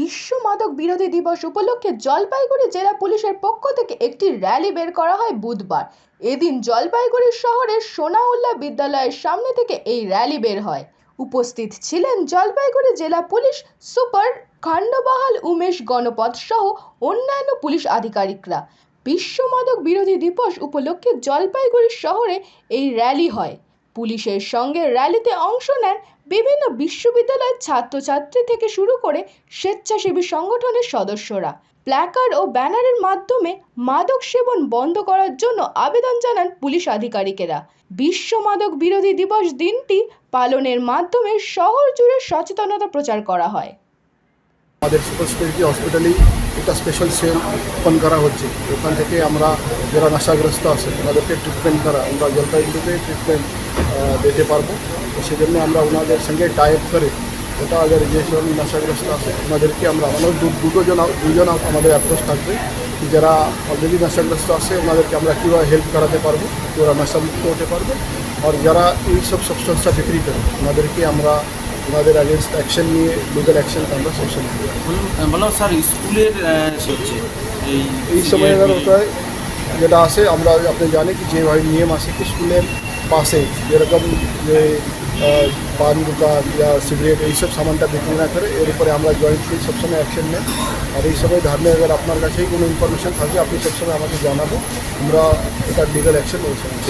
বিশ্ব মাদক বিরোধী দিবস উপলক্ষে জলপাইগুড়ি জেলা পুলিশের পক্ষ থেকে একটি র্যালি বের করা হয় বুধবার। এদিন জলপাইগুড়ি শহরের সোনাউল্লাহ বিদ্যালয়ের সামনে থেকে এই র্যালি বের হয়। উপস্থিত ছিলেন জলপাইগুড়ি জেলা পুলিশ সুপার খণ্ডবাহাল উমেশ গণপত সহ অন্যান্য পুলিশ আধিকারিকরা। বিশ্ব মাদক বিরোধী দিবস উপলক্ষে জলপাইগুড়ি শহরে এই র্যালি হয়। পুলিশের সঙ্গে র্যালিতে অংশ নেন বিভিন্ন বিশ্ববিদ্যালয়ের ছাত্রছাত্রী থেকে শুরু করে স্বেচ্ছাসেবী সংগঠনের সদস্যরা। প্ল্যাকার্ড ও ব্যানারের মাধ্যমে মাদক সেবন বন্ধ করার জন্য আবেদন জানান পুলিশ আধিকারিকেরা। বিশ্ব মাদক বিরোধী দিবস দিনটি পালনের মাধ্যমে শহর জুড়ে সচেতনতা প্রচার করা হয়। আমাদের সুপার স্পেশালিটি হসপিটালেই একটা স্পেশাল সেল ওপেন করা হচ্ছে। ওখান থেকে আমরা যারা নেশাগ্রস্ত আছে, তাদেরকে ট্রিটমেন্ট করা আমরা জলপাইগুড়িতে ট্রিটমেন্ট দিতে পারব। তো সেজন্য আমরা ওনাদের সঙ্গে টাইপ করে ওটা আগে যেসব নেশাগ্রস্ত আছে, ওনাদেরকে আমরা আমাদের দুটো জন, দুজন আমাদের অ্যাপ্রোচ থাকবে যারা অলরেডি নেশাগ্রস্ত আছে, ওনাদেরকে আমরা কীভাবে হেল্প করাতে পারব ওরা নেশামুক্ত হতে পারবে। আর যারা এইসব সাবস্টেন্সটা বিক্রি করে, ওনাদেরকে আমরা ওনাদের অ্যাগেনস্ট অ্যাকশন নিয়ে লিগাল অ্যাকশন আমরা বলুন বললাম স্যার স্কুলের হচ্ছে এই এই সময় ওটায় যেটা আসে আমরা আপনি জানি কি যেভাবে নিয়ম আছে কি স্কুলের পাশে যেরকম যে পান দোকান বা সিগারেট এইসব সামানটা বিক্রি না করে এর উপরে আমরা জয়েন্টলি সবসময় অ্যাকশন নেই। আর এই সময় ধর্মে এবার আপনার কাছেই কোনো ইনফরমেশন থাকে আপনি সবসময় আমাকে জানাব আমরা এটা লিগাল অ্যাকশন ওই সময়